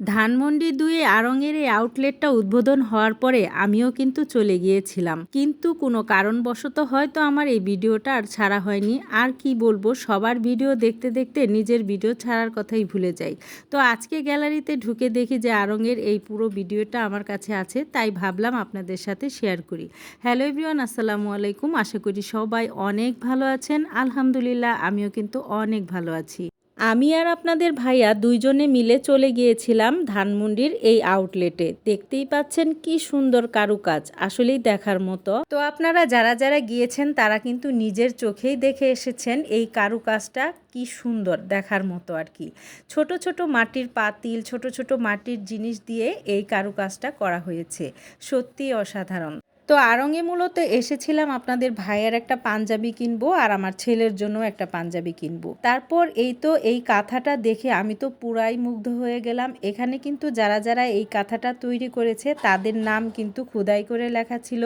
ধানমন্ডি দুয়ে আড়ংয়ের এই আউটলেটটা উদ্বোধন হওয়ার পরে আমিও কিন্তু চলে গিয়েছিলাম। কিন্তু কোনো কারণবশত হয়তো আমার এই ভিডিওটা আর ছাড়া হয়নি। আর কি বলব, সবার ভিডিও দেখতে দেখতে নিজের ভিডিও ছাড়ার কথাই ভুলে যাই। তো আজকে গ্যালারিতে ঢুকে দেখি যে আড়ংয়ের এই পুরো ভিডিওটা আমার কাছে আছে, তাই ভাবলাম আপনাদের সাথে শেয়ার করি। হ্যালো এভরিওয়ান, আসসালামু আলাইকুম। আশা করি সবাই অনেক ভালো আছেন। আলহামদুলিল্লাহ, আমিও কিন্তু অনেক ভালো আছি। আমি আর আপনাদের ভাইয়া দুইজনে মিলে চলে গিয়েছিলাম ধানমন্ডির এই আউটলেটে দেখতেই পাচ্ছেন কি সুন্দর কারুকাজ, আসলেই দেখার মতো। তো আপনারা যারা যারা গিয়েছেন, তারা কিন্তু নিজের চোখেই দেখে এসেছেন এই কারুকাজটা কি সুন্দর দেখার মতো আর কি। ছোট ছোট মাটির পাতিল, ছোট ছোট মাটির জিনিস দিয়ে এই কারুকাজটা করা হয়েছে। সত্যি অসাধারণ। তো আরঙে মূলত এসেছিলাম আপনাদের ভাইয়ের একটা পাঞ্জাবি কিনবো আর আমার ছেলের জন্য একটা পাঞ্জাবি কিনবো। তারপর এই তো এই কাঁথাটা দেখে আমি তো পুরাই মুগ্ধ হয়ে গেলাম। এখানে কিন্তু যারা যারা এই কাঁথাটা তৈরি করেছে তাদের নাম কিন্তু খুদাই করে লেখা ছিল।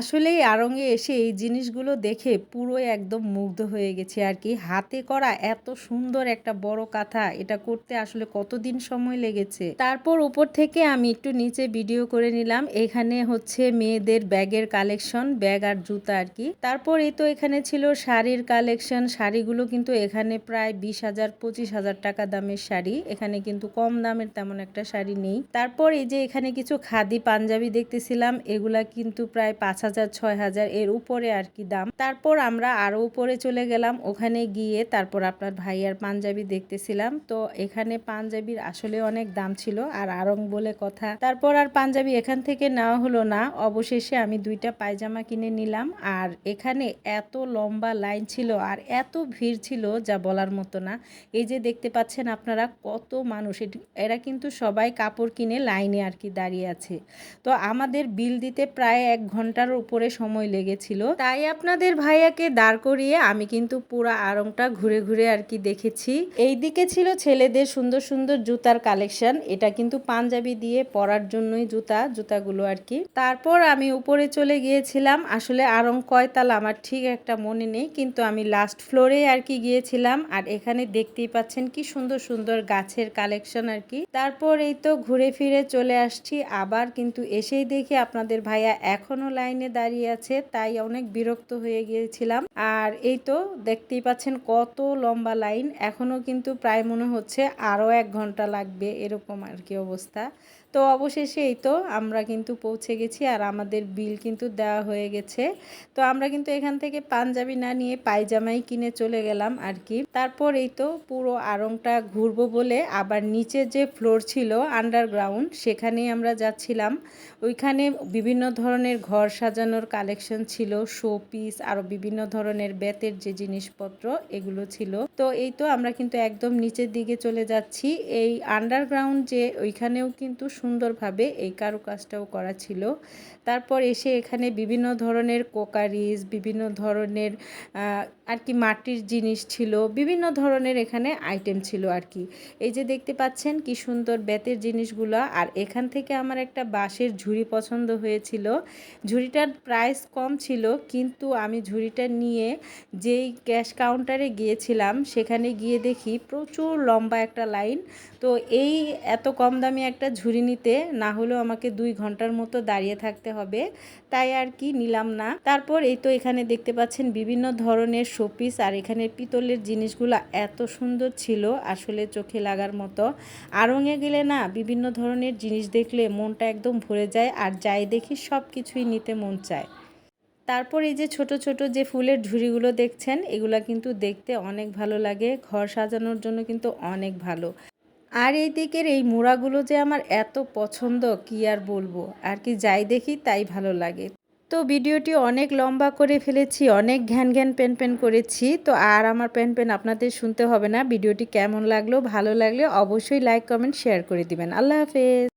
আসলেই আড়ঙে এসে এই জিনিসগুলো দেখে পুরো একদম মুগ্ধ হয়ে গেছে আর কি। হাতে করা এত সুন্দর একটা বড় কাঁথা, এটা করতে আসলে কতদিন সময় লেগেছে? তারপর উপর থেকে আমি একটু নিচে ভিডিও করে নিলাম। এখানে হচ্ছে মেয়েদের ব্যাগের কালেকশন ব্যাগ আর জুতা আর কি। তারপর এই তো এখানে ছিল শাড়ির কালেকশন শাড়িগুলো কিন্তু এখানে প্রায় বিশ হাজার, পঁচিশ হাজার টাকা দামের শাড়ি। এখানে কিন্তু কম দামের তেমন একটা শাড়ি নেই। তারপর এই যে এখানে কিছু খাদি পাঞ্জাবি দেখতেছিলাম, এগুলা কিন্তু প্রায় পাঁচ হাজার, ছয় হাজার এর উপরে আর কি দাম। তারপর আমরা আরও উপরে চলে গেলাম, ওখানে গিয়ে তারপর আপনার ভাইয়ার পাঞ্জাবি দেখতেছিলাম। তো এখানে পাঞ্জাবির আসলে অনেক দাম ছিল আর আরং বলে কথা। তারপর আর পাঞ্জাবি এখান থেকে নেওয়া হলো না। অবশেষে আমি দুইটা পায়জামা কিনে নিলাম আর এখানে এত লম্বা লাইন ছিল আর এত ভিড় ছিল যা বলার মতো না। এই যে দেখতে পাচ্ছেন আপনারা কত মানুষ। এরা কিন্তু সবাই কাপড় কিনে লাইনে আর কি দাঁড়িয়ে আছে। তো আমাদের বিল দিতে প্রায় এক ঘণ্টার উপরে সময় লেগেছিল। তাই আপনাদের ভাইয়াকে দাঁড় করিয়ে আমি কিন্তু পুরো আড়ংটা ঘুরে ঘুরে আর কি দেখেছি। এই দিকে ছিল ছেলেদের সুন্দর সুন্দর জুতার কালেকশন। এটা কিন্তু পাঞ্জাবি দিয়ে পরার জন্যই জুতা, জুতাগুলো আর কি। তারপর আমি উপরে চলে গিয়েছিলাম। আসলে আড়ং কয়তাল আমার ঠিক একটা মনে নেই, কিন্তু আমি লাস্ট ফ্লোরে আর কি গিয়েছিলাম। আর এখানে দেখতেই পাচ্ছেন কি সুন্দর সুন্দর গাছের কালেকশন আর কি। তারপর এই তো ঘুরে ফিরে চলে আসছি। আবার কিন্তু এসেই দেখি আপনাদের ভাইয়া এখনও লাইনে দাঁড়িয়ে আছে, তাই অনেক বিরক্ত হয়ে গিয়েছিলাম। আর এই তো দেখতেই পাচ্ছেন কত লম্বা লাইন এখনও কিন্তু প্রায় মনে হচ্ছে আরও এক ঘণ্টা লাগবে এরকম আর কি অবস্থা। তো অবশেষে এই তো আমরা কিন্তু পৌঁছে গেছি আর আমাদের বিল কিন্তু দেওয়া হয়ে গেছে। তো আমরা কিন্তু এখান থেকে পাঞ্জাবি না নিয়ে পায়জামাই কিনে চলে গেলাম আর কি। তারপর এই তো পুরো আড়ংটা ঘুরবো বলে আবার নিচে যে ফ্লোর ছিল আন্ডারগ্রাউন্ড সেখানেই আমরা যাচ্ছিলাম। ওইখানে বিভিন্ন ধরনের ঘর সাজানোর কালেকশন ছিল শো পিস আরও বিভিন্ন ধরনের বেতের যে জিনিসপত্র এগুলো ছিল। তো এই তো আমরা কিন্তু একদম নিচের দিকে চলে যাচ্ছি। এই আন্ডারগ্রাউন্ড যে ওইখানেও কিন্তু সুন্দরভাবে এই কারুকাজটাও করা ছিল। তারপর এসে এখানে বিভিন্ন ধরনের কোকারিজ, বিভিন্ন ধরনের আর কি মাটির জিনিস ছিল, বিভিন্ন ধরনের এখানে আইটেম ছিল আর কি। এই যে দেখতে পাচ্ছেন কি সুন্দর বেতের জিনিসগুলো। আর এখান থেকে আমার একটা বাঁশের ঝুড়ি পছন্দ হয়েছিল। ঝুড়িটার প্রাইস কম ছিল, কিন্তু আমি ঝুড়িটা নিয়ে যেই ক্যাশ কাউন্টারে গিয়েছিলাম, সেখানে গিয়ে দেখি প্রচুর লম্বা একটা লাইন তো এই এত কম দামি একটা ঝুড়ি নিতে, না হলেও আমাকে দুই ঘণ্টার মতো দাঁড়িয়ে থাকতে হবে। তাই আর কি নিলাম না। তারপর এই তো এখানে দেখতে পাচ্ছেন বিভিন্ন ধরনের শোপিস, আর এখানে পিতলের জিনিসগুলো এত সুন্দর ছিল আসলে চোখে লাগার মতো। আড়ঙে গেলে না বিভিন্ন ধরনের জিনিস দেখলে মনটা একদম ভরে যায়, আর যাই দেখি সব কিছুই নিতে মন চায়। তারপর এই যে ছোট ছোট যে ফুলের ঝুড়িগুলো দেখছেন, এগুলা কিন্তু দেখতে অনেক ভালো লাগে। ঘর সাজানোর জন্য কিন্তু অনেক ভালো। আর এই দিকের এই মোড়াগুলো যে আমার এত পছন্দ, কি আর বলব? আর কি যাই দেখি, তাই ভালো লাগে। তো ভিডিওটি অনেক লম্বা করে ফেলেছি, অনেক ঘ্যান ঘ্যান, পেন পেন করেছি। তো আর আমার পেন পেন আপনাদের শুনতে হবে না। ভিডিওটি কেমন লাগল, ভালো লাগলে অবশ্যই লাইক, কমেন্ট, শেয়ার করে দিবেন। আল্লাহ হাফেজ।